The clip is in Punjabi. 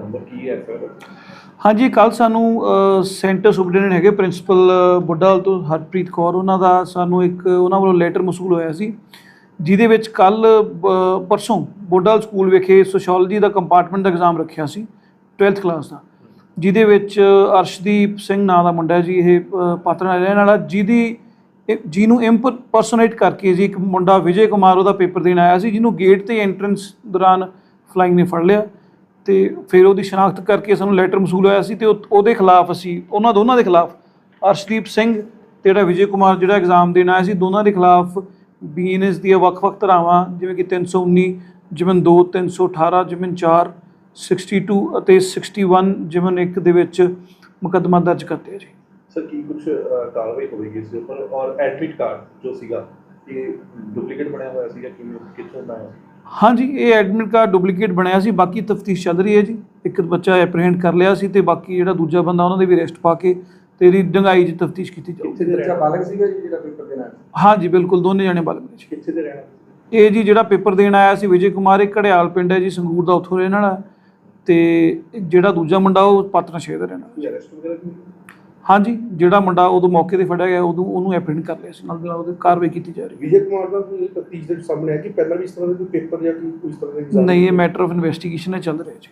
ਨੰਬਰ ਕੀ ਹੈ ਸਰ ਹਾਂਜੀ ਕੱਲ ਸਾਨੂੰ ਸੈਂਟਰ ਸੁਪਰਡੈਂਟ ਹੈਗੇ ਪ੍ਰਿੰਸੀਪਲ ਬੁੱਢਾਲ ਤੋਂ ਹਰਪ੍ਰੀਤ ਕੌਰ, ਉਹਨਾਂ ਦਾ ਸਾਨੂੰ ਇੱਕ, ਉਹਨਾਂ ਵੱਲੋਂ ਲੈਟਰ ਮਸੂਲ ਹੋਇਆ ਸੀ, ਜਿਹਦੇ ਵਿੱਚ ਕੱਲ ਪਰਸੋਂ ਬੁੱਢਾਲ ਸਕੂਲ ਵਿਖੇ ਸੋਸ਼ੀਓਲੋਜੀ ਦਾ ਕੰਪਾਰਟਮੈਂਟ ਦਾ ਐਗਜ਼ਾਮ ਰੱਖਿਆ ਸੀ 12th ਕਲਾਸ ਦਾ, ਜਿਹਦੇ ਵਿੱਚ ਅਰਸ਼ਦੀਪ ਸਿੰਘ ਨਾਂ ਦਾ ਮੁੰਡਾ ਜੀ, ਇਹ ਪਾਤਰ ਪਾਤੜਾ ਰਹਿਣ ਵਾਲਾ, ਜਿਹਦੀ, ਇਹ- ਜਿਹਨੂੰ ਇੰਪਰਸੋਨੇਟ ਕਰਕੇ ਜੀ, ਇੱਕ ਮੁੰਡਾ ਵਿਜੇ ਕੁਮਾਰ, ਉਹਦਾ ਪੇਪਰ ਦੇਣ ਆਇਆ ਸੀ, ਜਿਹਨੂੰ ਗੇਟ ਤੇ ਐਂਟਰੈਂਸ ਦੌਰਾਨ ਫਲਾਈਂਗ ਨੇ ਫੜ ਲਿਆ ਤੇ ਫਿਰ ਉਹਦੀ ਸ਼ਨਾਖਤ ਕਰਕੇ ਸਾਨੂੰ ਲੈਟਰ ਮਸੂਲ ਹੋਇਆ ਸੀ ਤੇ ਉਹ- ਉਹਦੇ ਖਿਲਾਫ ਅਸੀਂ, ਉਹਨਾਂ ਦੋਨਾਂ ਦੇ ਖਿਲਾਫ ਅਰਸ਼ਦੀਪ ਸਿੰਘ ਤੇ ਜਿਹੜਾ ਵਿਜੇ ਕੁਮਾਰ ਜਿਹੜਾ ਐਗਜ਼ਾਮ ਦੇਣ ਆਇਆ ਸੀ, ਦੋਨਾਂ ਦੇ ਖਿਲਾਫ ਬੀਐਨਐਸ ਦੀਆਂ ਵੱਖ-ਵੱਖ ਧਾਰਾਵਾਂ, ਜਿਵੇਂ ਕਿ 319 ਜਿਮਨ 2 318 ਜਿਮਨ 4 62 ਅਤੇ 61 ਜਿਮਨ 1 ਦੇ ਵਿੱਚ ਮੁਕੱਦਮਾ ਦਰਜ ਕਰਦੇ ਹੈ ਜੀ। ਸਰ, ਕੀ ਕੁਝ ਕਾਰਵਾਈ ਹੋਵੇਗੀ ਇਸ ਦੇ ਉੱਪਰ ਔਰ ਐਡਮਿਟ ਕਾਰਡ ਜੋ ਸੀਗਾ, ਇਹ ਡੁਪਲੀਕੇਟ ਬਣਿਆ ਹੋਇਆ ਸੀਗਾ ਕਿਵੇਂ ਕਿੱਥੋਂ ਦਾ ਹਾਂਜੀ ਇਹ ਐਡਮਿਟ ਕਾਰਡ ਡੁਪਲੀਕੇਟ ਬਣਿਆ ਸੀ ਬਾਕੀ ਤਫਤੀਸ਼ ਚੱਲ ਰਹੀ ਹੈ ਜੀ। ਇੱਕ ਬੱਚਾ ਐਪਰੀਹੈਂਡ ਕਰ ਲਿਆ ਸੀ ਤੇ ਬਾਕੀ ਜਿਹੜਾ ਦੂਜਾ ਬੰਦਾ ਉਹਨਾਂ ਦੇ ਵੀ ਅਰੈਸਟ ਪਾ ਕੇ ਤੇ ਇਹਦੀ ਡੰਗਾਈ 'ਚ ਤਫਤੀਸ਼ ਕੀਤੀ ਜਾਊਗੀ ਕਿੱਥੇ ਦੇ ਬੱਚਾ ਬਾਲਗ ਸੀਗਾ ਜੀ ਜਿਹੜਾ ਪੇਪਰ ਦੇਣਾ ਹਾਂਜੀ ਬਿਲਕੁਲ ਦੋਨੇ ਜਾਣੇ ਬਾਲਗ ਨੇ ਜੀ। ਕਿੱਥੇ ਦੇ ਰਹਿਣ ਇਹ ਜੀ ਜਿਹੜਾ ਪੇਪਰ ਦੇਣ ਆਇਆ ਸੀ ਵਿਜੇ ਕੁਮਾਰ ਇਹ ਘੜਿਆਲ ਪਿੰਡ ਹੈ ਜੀ ਸੰਗਰੂਰ ਦਾ ਉੱਥੋਂ ਰਹਿਣ ਵਾਲਾ ਹੈ। ਤੇ ਜਿਹੜਾ ਦੂਜਾ ਮੁੰਡਾ ਉਹ ਪਾਤਨਾ ਸ਼ਹਿਰ ਦਾ ਰਹਿਣ ਹਾਂਜੀ ਜਿਹੜਾ ਮੁੰਡਾ ਉਦੋਂ ਮੌਕੇ ਤੇ ਫੜਿਆ ਗਿਆ ਉਦੋਂ ਉਹਨੂੰ ਐਪਰੀਹੈਂਡ ਕਰ ਲਿਆ ਸੀ ਨਾਲ ਦੀ ਨਾਲ ਉਹਦੀ ਕਾਰਵਾਈ ਕੀਤੀ ਜਾ ਰਹੀ ਵਿਜੇ ਕੁਮਾਰ ਦਾ ਕੋਈ ਤਫਤੀਸ਼ ਦੇ ਸਾਹਮਣੇ ਹੈ ਕਿ ਪਹਿਲਾਂ ਵੀ ਇਸ ਤਰ੍ਹਾਂ ਦੇ ਕੋਈ ਪੇਪਰ ਜਾਂ ਕੋਈ ਇਸ ਤਰ੍ਹਾਂ ਦੇ ਹੈ ਨਹੀਂ ਇਹ ਮੈਟਰ ਆਫ ਇਨਵੈਸਟੀਗੇਸ਼ਨ ਹੈ ਚੱਲ ਰਿਹਾ ਜੀ।